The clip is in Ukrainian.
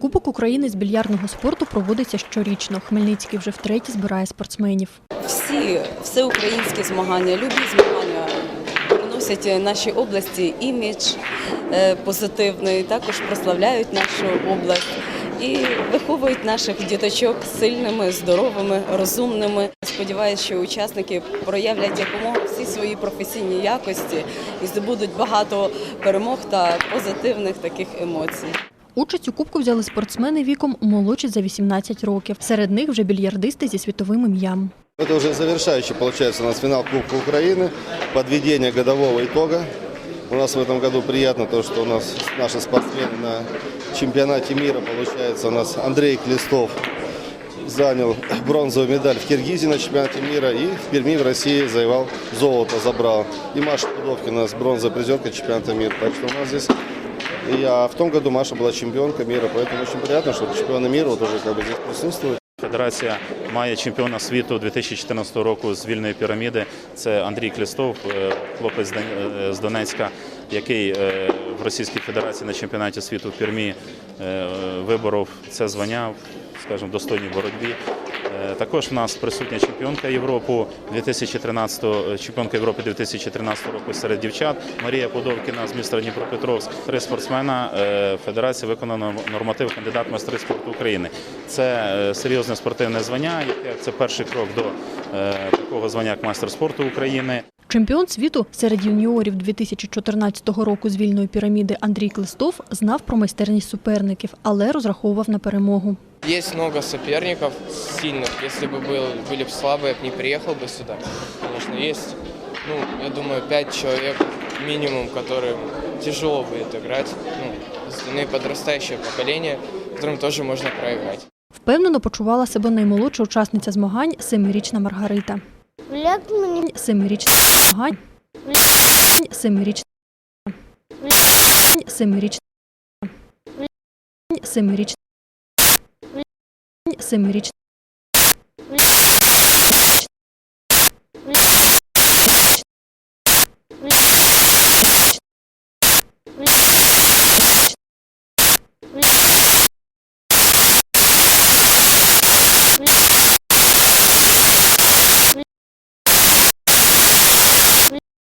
Кубок України з більярдного спорту проводиться щорічно. Хмельницький вже втретє збирає спортсменів. Всі всеукраїнські змагання, любі змагання приносять нашій області імідж е, позитивний, також прославляють нашу область і виховують наших діточок сильними, здоровими, розумними. Сподіваюся, що учасники проявлять якомога всі свої професійні якості і здобудуть багато перемог та позитивних таких емоцій. Участь у кубку взяли спортсмени віком молодші за 18 років. Серед них вже більярдисти зі світовим ім'ям. Это уже завершающий, получается, у нас финал Кубка Украины, подведение годового итога. У нас в этом году приятно то, что у нас наши спортсмены на чемпионате мира, получается, у нас Андрей Клестов занял бронзовую медаль в Киргизии на чемпионате мира и в Перми в России завоевал золото, забрал. И Маша Пудовкина у нас бронзовая призерка чемпионата мира. Так что у нас здесь и а в том году Маша была чемпионка мира, поэтому очень приятно, что чемпионы мира вот уже как бы здесь присутствуют. Федерація має чемпіона світу 2014 року з вільної піраміди. Це Андрій Клістов, е, хлопець з Дон- е, з Донецька, який е, в Російській Федерації на чемпіонаті світу в Пермі е, виборов це звання, скажімо, в достойній боротьбі. Е, Також в нас присутня чемпіонка Європи 2013, е, чемпіонка Європи 2013 року серед дівчат Марія Подовкіна з міста Дніпропетровськ. Три спортсмена е, Федерації виконано норматив кандидат майстри спорту України. Це серйозне спортивне звання. яке- Це перший крок до такого звання як майстер спорту України. Чемпіон світу серед юніорів 2014 року з вільної піраміди Андрій Клистов знав про майстерність суперників, але розраховував на перемогу. Есть много соперников сильных. Если бы был, были бы слабые, я бы не приехал бы сюда. Конечно, есть, ну, я думаю, пять человек минимум, которым тяжело будет играть. Ну, остальные подрастающее поколение, которым тоже можно проиграть. Впевнено почувала себе наймолодша учасниця змагань семирічна Маргарита. Семирічна змагань. Семирічна. Семирічна. Семирічна. Семирічна.